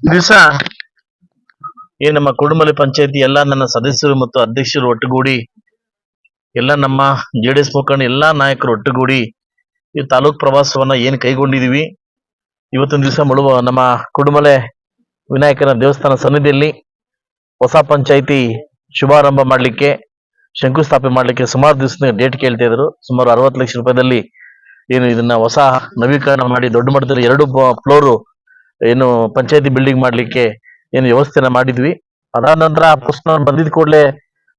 ದಿವಸ ಈ ನಮ್ಮ ಕುಡುಮಲಿ ಪಂಚಾಯತಿ ಎಲ್ಲ ನನ್ನ ಸದಸ್ಯರು ಮತ್ತು ಅಧ್ಯಕ್ಷರು ಒಟ್ಟುಗೂಡಿ, ಎಲ್ಲ ನಮ್ಮ ಜೆ ಡಿ ಎಸ್ ಮುಖಂಡ, ಎಲ್ಲಾ ನಾಯಕರು ಒಟ್ಟುಗೂಡಿ ಈ ತಾಲೂಕ್ ಪ್ರವಾಸವನ್ನ ಏನ್ ಕೈಗೊಂಡಿದೀವಿ. ಇವತ್ತಿನ ದಿವಸ ಮುಳುವ ನಮ್ಮ ಕುಡುಮಲೆ ವಿನಾಯಕನ ದೇವಸ್ಥಾನ ಸನ್ನಿಧಿಯಲ್ಲಿ ಹೊಸ ಪಂಚಾಯಿತಿ ಶುಭಾರಂಭ ಮಾಡಲಿಕ್ಕೆ, ಶಂಕುಸ್ಥಾಪನೆ ಮಾಡಲಿಕ್ಕೆ ಸುಮಾರು ದಿವಸ ಡೇಟ್ ಕೇಳ್ತಾ ಇದ್ರು. ಸುಮಾರು ಅರವತ್ತು ಲಕ್ಷ ರೂಪಾಯಿದಲ್ಲಿ ಏನು ಇದನ್ನ ಹೊಸ ನವೀಕರಣ ಮಾಡಿ ದೊಡ್ಡ ಮಟ್ಟದಲ್ಲಿ ಎರಡು ಫ್ಲೋರು ಏನು ಪಂಚಾಯತಿ ಬಿಲ್ಡಿಂಗ್ ಮಾಡ್ಲಿಕ್ಕೆ ಏನು ವ್ಯವಸ್ಥೆನ ಮಾಡಿದ್ವಿ. ಅದಾದ ನಂತರ ಆ ಪ್ರಶ್ನ ಬಂದಿದ ಕೂಡಲೇ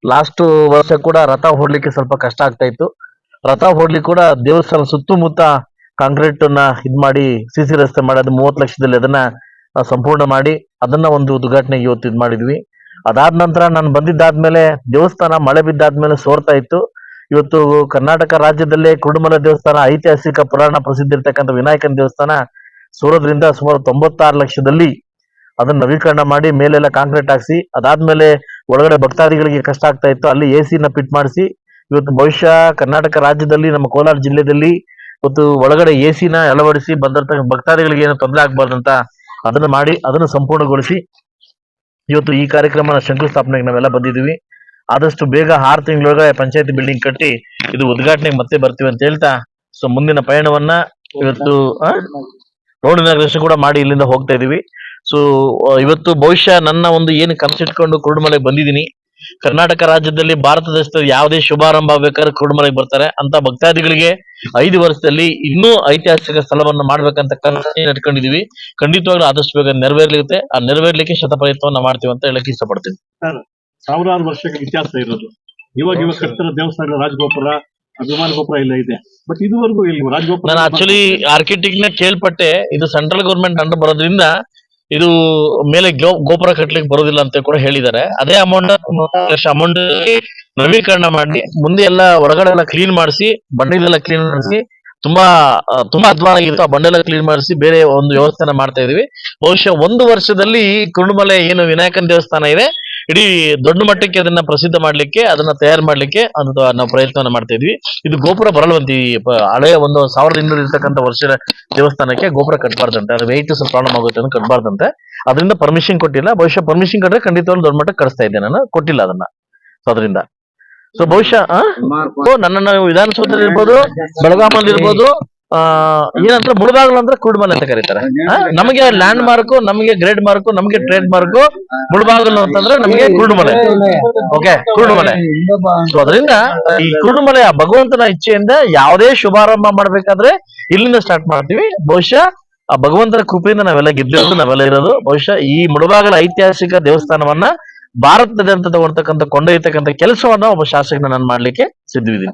ಲಾಸ್ಟ್ ವರ್ಷ ಕೂಡ ರಥ ಹೊಡ್ಲಿಕ್ಕೆ ಸ್ವಲ್ಪ ಕಷ್ಟ ಆಗ್ತಾ ಇತ್ತು. ರಥ ಹೊಡ್ಲಿಕ್ಕೆ ಕೂಡ ದೇವಸ್ಥಾನ ಸುತ್ತಮುತ್ತ ಕಾಂಕ್ರೀಟ್ ಅನ್ನ ಇದ್ ಮಾಡಿ ಸಿ ಸಿ ರಸ್ತೆ ಮಾಡಿ ಅದು ಮೂವತ್ತು ಲಕ್ಷದಲ್ಲಿ ಅದನ್ನ ಸಂಪೂರ್ಣ ಮಾಡಿ ಅದನ್ನ ಒಂದು ಉದ್ಘಾಟನೆಗೆ ಇವತ್ತು ಇದು ಮಾಡಿದ್ವಿ. ಅದಾದ ನಂತರ ನಾನು ಬಂದಿದ್ದಾದ್ಮೇಲೆ ದೇವಸ್ಥಾನ ಮಳೆ ಬಿದ್ದಾದ್ಮೇಲೆ ಸೋರ್ತಾ ಇತ್ತು. ಇವತ್ತು ಕರ್ನಾಟಕ ರಾಜ್ಯದಲ್ಲೇ ಕುರುಡುಮಲ ದೇವಸ್ಥಾನ ಐತಿಹಾಸಿಕ ಪುರಾಣ ಪ್ರಸಿದ್ಧ ಇರ್ತಕ್ಕಂಥ ವಿನಾಯಕನ ದೇವಸ್ಥಾನ ಸೂರದ್ರಿಂದ ಸುಮಾರು ತೊಂಬತ್ತಾರು ಲಕ್ಷದಲ್ಲಿ ಅದನ್ನ ನವೀಕರಣ ಮಾಡಿ ಮೇಲೆಲ್ಲ ಕಾಂಕ್ರೀಟ್ ಹಾಕ್ಸಿ, ಅದಾದ್ಮೇಲೆ ಒಳಗಡೆ ಭಕ್ತಾದಿಗಳಿಗೆ ಕಷ್ಟ ಆಗ್ತಾ ಇತ್ತು, ಅಲ್ಲಿ ಎ ನ ಫಿಟ್ ಮಾಡಿಸಿ, ಇವತ್ತು ಬಹುಶಃ ಕರ್ನಾಟಕ ರಾಜ್ಯದಲ್ಲಿ, ನಮ್ಮ ಕೋಲಾರ ಜಿಲ್ಲೆಯಲ್ಲಿ ಇವತ್ತು ಒಳಗಡೆ ಎ ನ ಅಳವಡಿಸಿ ಬಂದಿರತಕ್ಕ ಭಕ್ತಾದಿಗಳಿಗೆ ಏನೋ ತೊಂದರೆ ಆಗ್ಬಾರ್ದಂತ ಅದನ್ನ ಮಾಡಿ, ಅದನ್ನು ಸಂಪೂರ್ಣಗೊಳಿಸಿ, ಇವತ್ತು ಈ ಕಾರ್ಯಕ್ರಮನ ಶಂಕುಸ್ಥಾಪನೆಗೆ ನಾವೆಲ್ಲ ಬಂದಿದ್ದೀವಿ ಆದಷ್ಟು ಬೇಗ ಆರು ತಿಂಗಳೊಳಗೆ ಪಂಚಾಯತಿ ಬಿಲ್ಡಿಂಗ್ ಕಟ್ಟಿ, ಇದು ಉದ್ಘಾಟನೆಗೆ ಮತ್ತೆ ಬರ್ತೀವಿ ಅಂತ ಹೇಳ್ತಾ, ಸೊ ಮುಂದಿನ ಪಯಣವನ್ನ ಇವತ್ತು? ರೋಡ್ ಇನಾಗ್ರೇಷನ್ ಕೂಡ ಮಾಡಿ ಇಲ್ಲಿಂದ ಹೋಗ್ತಾ ಇದೀವಿ. ಸೊ ಇವತ್ತು ಬಹುಶಃ ನನ್ನ ಒಂದು ಏನು ಕನಸಿಟ್ಕೊಂಡು ಕುರುಡುಮಲೆಗೆ ಬಂದಿದ್ದೀನಿ. ಕರ್ನಾಟಕ ರಾಜ್ಯದಲ್ಲಿ ಭಾರತ ದೇಶದಲ್ಲಿ ಯಾವುದೇ ಶುಭಾರಂಭ ಆಗ್ಬೇಕಾದ್ರೆ ಕುರುಡುಮಲೆಗೆ ಬರ್ತಾರೆ. ಅಂತ ಭಕ್ತಾದಿಗಳಿಗೆ ಐದು ವರ್ಷದಲ್ಲಿ ಇನ್ನೂ ಐತಿಹಾಸಿಕ ಸ್ಥಳವನ್ನು ಮಾಡ್ಬೇಕಂತ ಕನಸು ಇಟ್ಕೊಂಡಿದೀವಿ. ಖಂಡಿತವಾಗ್ಲೂ ಆದಷ್ಟು ಬೇಗ ನೆರವೇರ್ಲಿಕ್ಕೆ ಆ ನೆರವೇರ್ಲಿಕ್ಕೆ ಶತಪ್ರಯತ್ನವನ್ನ ಮಾಡ್ತೀವಿ ಅಂತ ಹೇಳಕ್ ಇಷ್ಟಪಡ್ತೀನಿ. ಸಾವಿರಾರು ವರ್ಷಗಳ ಇತಿಹಾಸ ಇರೋದು. ಇವಾಗ ಇವಾಗ ದೇವಸ್ಥಾನ ರಾಜಗೋಪುರ ಅಭಿಮಾನ ಗೋಪುರ ಎಲ್ಲ ಇದೆ. ಬಟ್ ಇದುವರೆಗೂ ಇಲ್ಲಿ. ರಾಜಗೋಪುರ ನಾನು ಆಕ್ಚುಲಿ ಆರ್ಕಿಟೆಕ್ಟ್ನ ಕೇಳ್ಪಟ್ಟೆ. ಇದು ಸೆಂಟ್ರಲ್ ಗೌರ್ಮೆಂಟ್ ಅಂಡರ್ ಬರೋದ್ರಿಂದ ಇದು ಮೇಲೆ ಗೋಪುರ ಕಟ್ಲಿಕ್ಕೆ ಬರೋದಿಲ್ಲ ಅಂತ ಕೂಡ ಹೇಳಿದ್ದಾರೆ. ಅದೇ ಅಮೌಂಟ್ ಅಮೌಂಟ್ ನವೀಕರಣ ಮಾಡಿ, ಮುಂದೆ ಎಲ್ಲ ಹೊರಗಡೆ ಎಲ್ಲ ಕ್ಲೀನ್ ಮಾಡಿಸಿ, ಬಂಡೆಲೆಲ್ಲ ಕ್ಲೀನ್ ಮಾಡಿಸಿ, ತುಂಬಾ ತುಂಬಾ ಅಧ್ವಾನ ಆಗಿತ್ತು ಆ ಬಂಡೆಲ್ಲ ಕ್ಲೀನ್ ಮಾಡಿಸಿ ಬೇರೆ ಒಂದು ವ್ಯವಸ್ಥೆನ ಮಾಡ್ತಾ ಇದೀವಿ. ಬಹುಶಃ ಒಂದು ವರ್ಷದಲ್ಲಿ ಕುರುಡುಮಲೆ ಏನು ವಿನಾಯಕನ ದೇವಸ್ಥಾನ ಇದೆ ಇಡೀ ದೊಡ್ಡ ಮಟ್ಟಕ್ಕೆ ಅದನ್ನ ಪ್ರಸಿದ್ಧ ಮಾಡ್ಲಿಕ್ಕೆ ಅದನ್ನ ತಯಾರು ಮಾಡ್ಲಿಕ್ಕೆ ಅಂತ ನಾವು ಪ್ರಯತ್ನವನ್ನ ಮಾಡ್ತಾ ಇದ್ವಿ. ಇದು ಗೋಪುರ ಬರಲ್ವಂತ ಈ ಹಳೆಯ ಒಂದು ಸಾವಿರದ ಇನ್ನೂರ ಇರ್ತಕ್ಕಂಥ ವರ್ಷದ ದೇವಸ್ಥಾನಕ್ಕೆ ಗೋಪುರ ಕಟ್ಬಾರ್ದಂತೆ. ಅದು ವೆಯ್ಟ್ ಸ್ವಲ್ಪ ಪ್ರಾಬ್ಲಮ್ ಆಗುತ್ತೆ ಅಂತ ಕಟ್ಬಾರ್ದಂತೆ. ಅದರಿಂದ ಪರ್ಮಿಷನ್ ಕೊಟ್ಟಿಲ್ಲ. ಬಹುಶಃ ಪರ್ಮಿಷನ್ ಕೊಟ್ಟರೆ ಖಂಡಿತವಾಗ್ಲೂ ದೊಡ್ಡ ಮಟ್ಟಕ್ಕೆ ಕಳಿಸ್ತಾ ಇದ್ದೆ ನಾನು. ಕೊಟ್ಟಿಲ್ಲ ಅದನ್ನ. ಸೊ ಅದರಿಂದ. ಸೊ ಬಹುಶಃ? ಸೊ ನನ್ನನ್ನು ವಿಧಾನಸೌಧ ಇರ್ಬೋದು ಬೆಳಗಾಮಲ್ಲಿ ಇರ್ಬೋದು ಆ ಏನಂದ್ರೆ ಮುಳಬಾಗಲು ಅಂದ್ರೆ ಕುಡ್ಮನ್ ಅಂತ ಕರೀತಾರೆ? ನಮಗೆ ಲ್ಯಾಂಡ್ ಮಾರ್ಕ್ ನಮಗೆ ಗ್ರೇಡ್ ಮಾರ್ಕ್ ನಮಗೆ ಟ್ರೇಡ್ ಮಾರ್ಕ್ ಮುಳಬಾಗಲು ಅಂತಂದ್ರೆ ನಮಗೆ ಕುರುಡುಮಲೆ ಓಕೆ ಕುರುಡುಮಲೆ ಸೊ ಅದರಿಂದ ಈ ಕುರುಡುಮಲೆ ಆ ಭಗವಂತನ ಇಚ್ಛೆಯಿಂದ ಯಾವುದೇ ಶುಭಾರಂಭ ಮಾಡ್ಬೇಕಾದ್ರೆ ಇಲ್ಲಿಂದ ಸ್ಟಾರ್ಟ್ ಮಾಡ್ತೀವಿ. ಬಹುಶಃ ಆ ಭಗವಂತನ ಕೃಪೆಯಿಂದ ನಾವೆಲ್ಲ ಗೆದ್ದಿರೋದು ನಾವೆಲ್ಲ ಇರೋದು. ಬಹುಶಃ ಈ ಮುಳಬಾಗಲ ಐತಿಹಾಸಿಕ ದೇವಸ್ಥಾನವನ್ನ ಭಾರತದಾದ್ಯಂತ ತಗೊಳ್ತಕ್ಕಂಥ ಕೊಂಡೊಯ್ಯತಕ್ಕಂಥ ಕೆಲಸವನ್ನ ಒಬ್ಬ ಶಾಸಕನ ನಾನು ಮಾಡ್ಲಿಕ್ಕೆ ಸಿದ್ಧವಿದ್ದೀನಿ.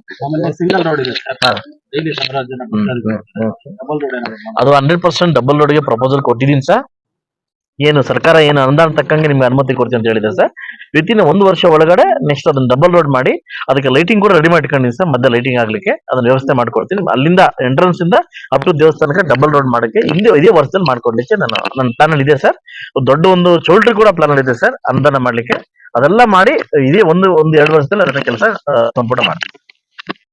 ಅದು ಹಂಡ್ರೆಡ್ ಪರ್ಸೆಂಟ್ ಡಬಲ್ ರೋಡ್ಗೆ ಪ್ರಪೋಸಲ್ ಕೊಟ್ಟಿದ್ದೀನಿ ಸರ್. ಏನು ಸರ್ಕಾರ ಏನು ಅನುದಾನ ತಕ್ಕಂಗೆ ನಿಮ್ಗೆ ಅನುಮತಿ ಕೊಡ್ತೀನಿ ಅಂತ ಹೇಳಿದೆ ಸರ್. ವಿತಿನ್ ಒಂದು ವರ್ಷ ಒಳಗಡೆ ನೆಕ್ಸ್ಟ್ ಅದನ್ನ ಡಬಲ್ ರೋಡ್ ಮಾಡಿ, ಅದಕ್ಕೆ ಲೈಟಿಂಗ್ ಕೂಡ ರೆಡಿ ಮಾಡ್ಕೊಂಡಿದ್ದೀನಿ ಸರ್. ಮಧ್ಯ ಲೈಟಿಂಗ್ ಆಗ್ಲಿಕ್ಕೆ ಅದನ್ನ ವ್ಯವಸ್ಥೆ ಮಾಡ್ಕೊಡ್ತೀನಿ. ಅಲ್ಲಿಂದ ಎಂಟ್ರೆನ್ಸ್ ಇಂದ ಅಪ್ ಟು ದೇವಸ್ಥಾನಕ್ಕೆ ಡಬಲ್ ರೋಡ್ ಮಾಡಕ್ಕೆ ಹಿಂದೆ ಇದೇ ವರ್ಷದಲ್ಲಿ ಮಾಡ್ಕೊಡ್ಲಿಕ್ಕೆ ನಾನು ನನ್ನ ಪ್ಲಾನ್ ಇದೆ ಸರ್. ದೊಡ್ಡ ಒಂದು ಚೌಲ್ಟ್ರಿ ಕೂಡ ಪ್ಲಾನ್ ಅಲ್ಲಿ ಇದೆ ಸರ್, ಅನುದಾನ ಮಾಡ್ಲಿಕ್ಕೆ. ಅದೆಲ್ಲ ಮಾಡಿ ಇದೇ ಒಂದು ಒಂದು ಎರಡು ವರ್ಷದಲ್ಲಿ ಅದನ್ನ ಕೆಲಸ ಸಂಪೂರ್ಣ ಮಾಡ್ತೀನಿ